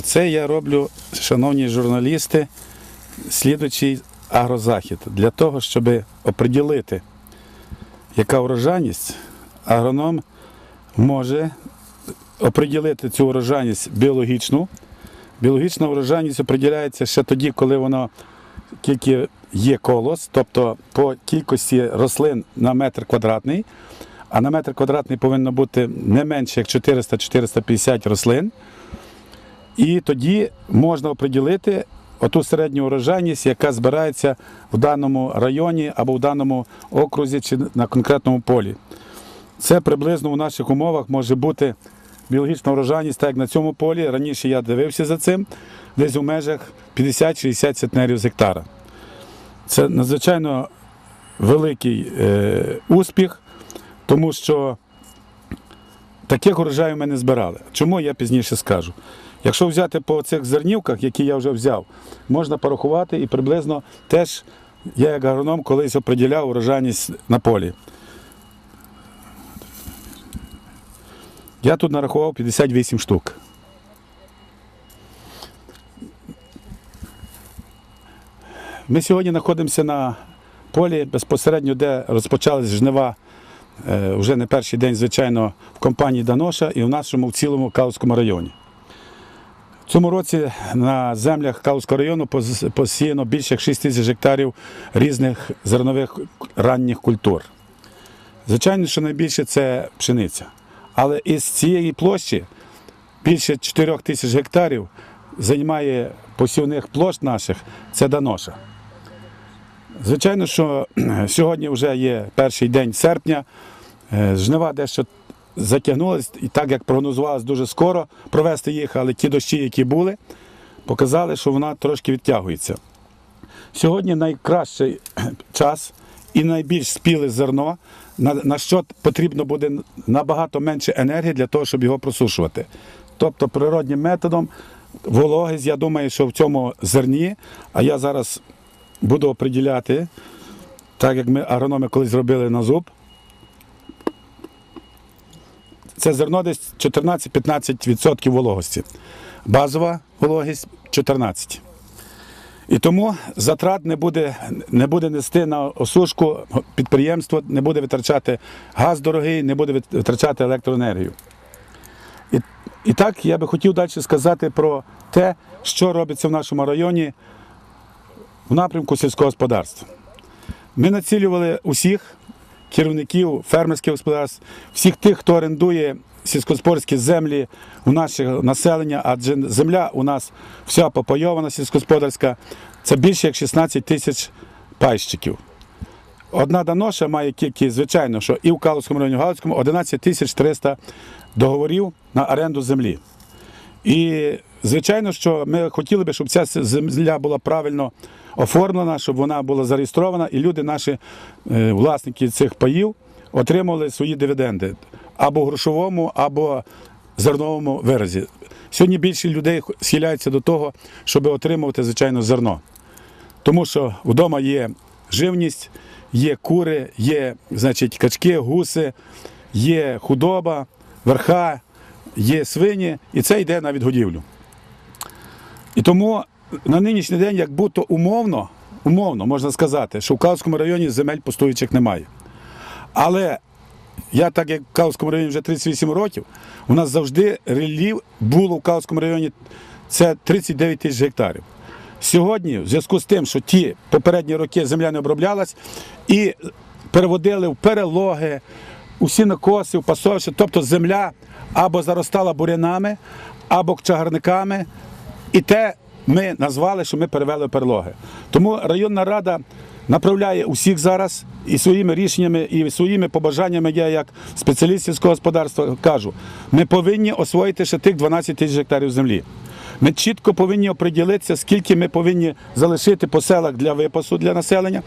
Оце я роблю, шановні журналісти, слідуючий агрозахід. Для того, щоб оприділити, яка урожайність, агроном може оприділити цю урожайність біологічну. Біологічна урожайність определяється ще тоді, коли воно тільки є колос, тобто по кількості рослин на метр квадратний, а на метр квадратний повинно бути не менше як 400-450 рослин. І тоді можна оприділити оту середню урожайність, яка збирається в даному районі або в даному окрузі чи на конкретному полі. Це приблизно у наших умовах може бути біологічна урожайність, так як на цьому полі. Раніше я дивився за цим, десь у межах 50-60 центнерів з гектара. Це надзвичайно великий е, успіх, тому що таких урожаїв ми не збирали. Чому я пізніше скажу? Якщо взяти по цих зернівках, які я вже взяв, можна порахувати і приблизно теж я як агроном колись оприділяв урожайність на полі. Я тут нарахував 58 штук. Ми сьогодні знаходимося на полі безпосередньо, де розпочались жнива е, вже не перший день, звичайно, в компанії Даноша і в нашому в цілому Калузькому районі. Цьому році на землях Калузького району посіяно більше як 6 тисяч гектарів різних зернових ранніх культур. Звичайно, що найбільше це пшениця. Але із цієї площі більше 4 тисяч гектарів займає посівних площ наших це Даноша. Звичайно, що сьогодні вже є перший день серпня, е, жнива дещо затягнулись, і так як прогнозувалось дуже скоро провести їх, але ті дощі, які були, показали, що вона трошки відтягується. Сьогодні найкращий час і найбільш спіле зерно, на, на що потрібно буде набагато менше енергії для того, щоб його просушувати. Тобто природнім методом вологість, я думаю, що в цьому зерні, а я зараз буду оприділяти, так як ми агрономи колись зробили на зуб. Це зерно десь 14-15% вологості. Базова вологість 14%. І тому затрат не буде, не буде нести на осушку підприємство, не буде витрачати газ дорогий, не буде витрачати електроенергію. І, і так я би хотів далі сказати про те, що робиться в нашому районі в напрямку сільського господарства. Ми націлювали усіх керівників фермерських господарств, всіх тих, хто орендує сільськогосподарські землі у нашого населення, адже земля у нас вся попайована сільськогосподарська, це більше як 16 тисяч пайщиків. Одна доноша має тільки, звичайно, що і в Калузькому районі, в Галицькому 11 тисяч 300 договорів на оренду землі. І звичайно, що ми хотіли би, щоб ця земля була правильно оформлена, щоб вона була зареєстрована, і люди, наші е, власники цих паїв, отримували свої дивіденди або в грошовому, або зерновому виразі. Сьогодні більше людей схиляються до того, щоб отримувати, звичайно, зерно. Тому що вдома є живність, є кури, є значить, качки, гуси, є худоба, верха, є свині, і це йде на відгодівлю. І тому на нинішній день, як будто умовно, умовно можна сказати, що в Калському районі земель пустуючих немає. Але я, так як в Калському районі вже 38 років, у нас завжди релів було в Калському районі це 39 тисяч гектарів. Сьогодні, в зв'язку з тим, що ті попередні роки земля не оброблялась і переводили в перелоги, у сінокоси, в пасовище, тобто земля або заростала бурянами, або чагарниками, і те ми назвали, що ми перевели перелоги. Тому районна рада направляє усіх зараз і своїми рішеннями, і своїми побажаннями, я як спеціаліст сільського господарства кажу, ми повинні освоїти ще тих 12 тисяч гектарів землі. Ми чітко повинні оприділитися, скільки ми повинні залишити по селах для випасу для населення,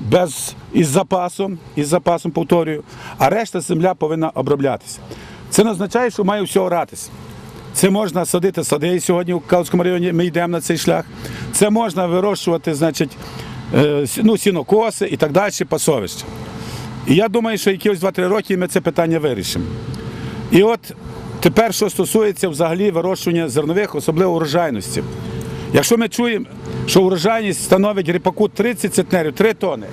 без, із запасом, із запасом повторюю, а решта земля повинна оброблятися. Це не означає, що має все оратися. Це можна садити сади сьогодні в Калському районі. Ми йдемо на цей шлях. Це можна вирощувати, значить, е, ну, сінокоси і так далі, пасовища. І я думаю, що якихось 2-3 роки ми це питання вирішимо. І от тепер, що стосується взагалі вирощування зернових, особливо урожайності. Якщо ми чуємо, що урожайність становить ріпаку 30 центнерів, 3 тони.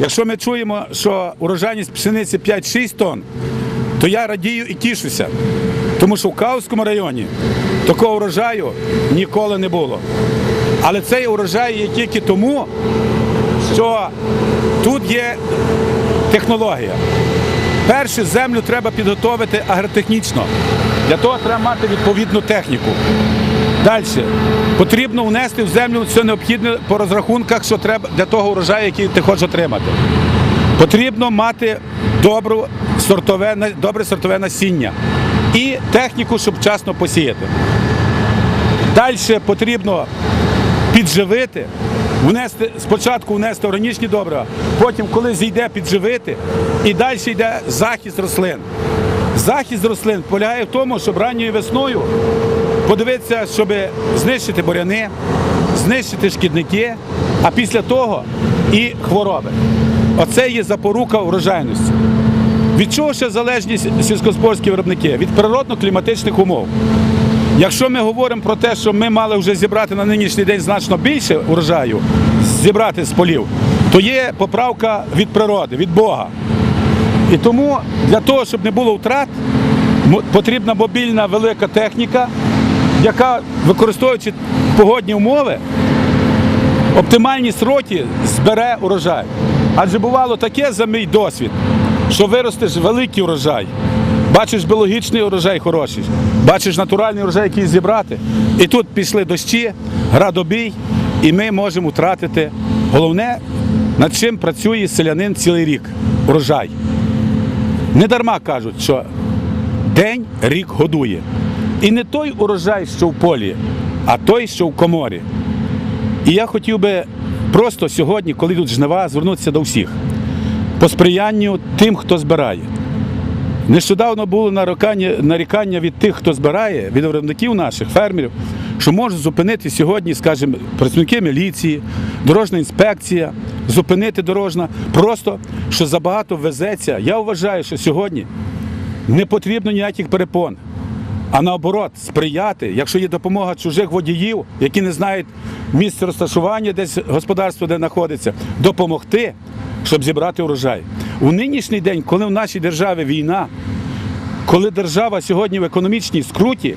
Якщо ми чуємо, що урожайність пшениці 5-6 тонн, то я радію і тішуся. Тому що в Каузькому районі такого урожаю ніколи не було. Але цей урожай є тільки тому, що тут є технологія. Перше, землю треба підготовити агротехнічно. Для того треба мати відповідну техніку. Далі. Потрібно внести в землю все необхідне по розрахунках, що треба для того урожаю, який ти хочеш отримати. Потрібно мати добру сортове, добре сортове насіння і техніку, щоб вчасно посіяти. Далі потрібно підживити, внести, спочатку внести органічні добрива, потім, коли зійде, підживити, і далі йде захист рослин. Захист рослин полягає в тому, щоб ранньою весною подивитися, щоб знищити буряни, знищити шкідники, а після того і хвороби. Оце є запорука урожайності. Від чого ще залежність сільськогосподарські виробники? Від природно-кліматичних умов. Якщо ми говоримо про те, що ми мали вже зібрати на нинішній день значно більше урожаю, зібрати з полів, то є поправка від природи, від Бога. І тому для того, щоб не було втрат, потрібна мобільна велика техніка, яка, використовуючи погодні умови, оптимальні сроки збере урожай. Адже бувало таке за мій досвід, що виростеш великий урожай, бачиш біологічний урожай хороший, бачиш натуральний урожай, який зібрати. І тут пішли дощі, градобій, і ми можемо втратити головне, над чим працює селянин цілий рік урожай. Не дарма кажуть, що день рік годує. І не той урожай, що в полі, а той, що в коморі. І я хотів би просто сьогодні, коли тут жнива, звернутися до всіх по сприянню тим, хто збирає. Нещодавно було нарікання, нарікання від тих, хто збирає, від виробників наших, фермерів, що можуть зупинити сьогодні, скажімо, працівники міліції, дорожня інспекція, зупинити дорожна. Просто що забагато везеться. Я вважаю, що сьогодні не потрібно ніяких перепон. А наоборот, сприяти, якщо є допомога чужих водіїв, які не знають місце розташування, десь господарство, де знаходиться, допомогти, щоб зібрати урожай. У нинішній день, коли в нашій державі війна, коли держава сьогодні в економічній скруті,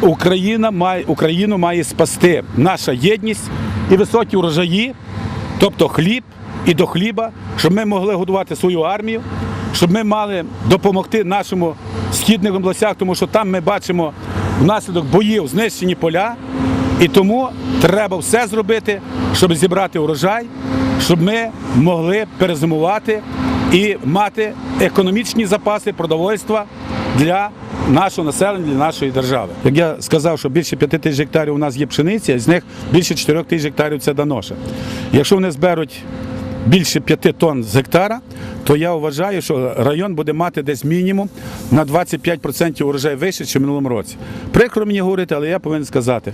Україна має, Україну має спасти наша єдність і високі урожаї, тобто хліб і до хліба, щоб ми могли годувати свою армію, щоб ми мали допомогти нашому східних областях, тому що там ми бачимо внаслідок боїв знищені поля. І тому треба все зробити, щоб зібрати урожай, щоб ми могли перезимувати і мати економічні запаси продовольства для нашого населення, для нашої держави. Як я сказав, що більше 5 тисяч гектарів у нас є пшениця, з них більше 4 тисяч гектарів це даноша. Якщо вони зберуть більше 5 тонн з гектара, то я вважаю, що район буде мати десь мінімум на 25% урожай вище, ніж в минулому році. Прикро мені говорити, але я повинен сказати.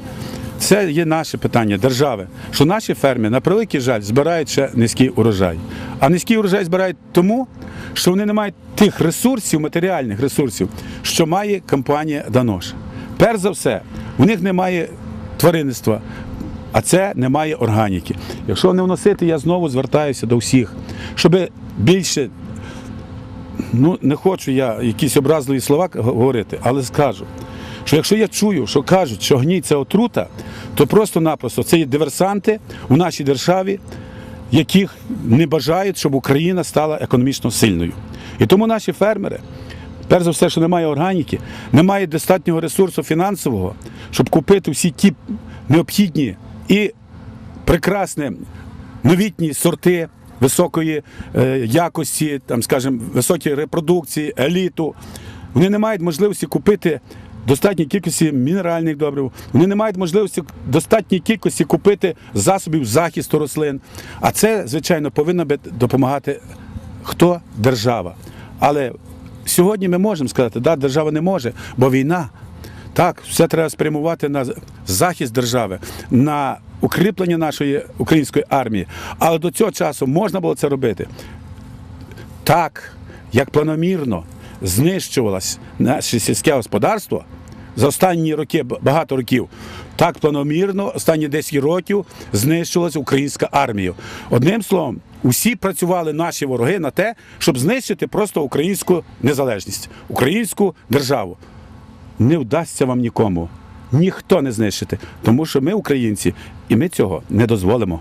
Це є наше питання держави, що наші ферми, на превеликий жаль, збирають ще низький урожай. А низький урожай збирають тому, що вони не мають тих ресурсів, матеріальних ресурсів, що має компанія Данош. Перш за все, у них немає тваринництва, а це немає органіки. Якщо не вносити, я знову звертаюся до всіх, щоб більше ну не хочу я якісь образливі слова говорити, але скажу, що якщо я чую, що кажуть, що гній це отрута, то просто-напросто це є диверсанти у нашій державі, яких не бажають, щоб Україна стала економічно сильною. І тому наші фермери, перш за все, що немає органіки, немає достатнього ресурсу фінансового, щоб купити всі ті необхідні і прекрасні новітні сорти високої е, якості, там, скажімо, високої репродукції, еліту. Вони не мають можливості купити достатній кількості мінеральних добрив, вони не мають можливості достатній кількості купити засобів захисту рослин. А це, звичайно, повинна би допомагати хто? Держава. Але сьогодні ми можемо сказати, да, держава не може, бо війна. Так, все треба спрямувати на захист держави, на укріплення нашої української армії. Але до цього часу можна було це робити так, як планомірно, знищувалось наше сільське господарство за останні роки, багато років, так планомірно, останні 10 років знищувалася українська армія. Одним словом, усі працювали наші вороги на те, щоб знищити просто українську незалежність, українську державу. Не вдасться вам нікому. Ніхто не знищити, тому що ми українці, і ми цього не дозволимо.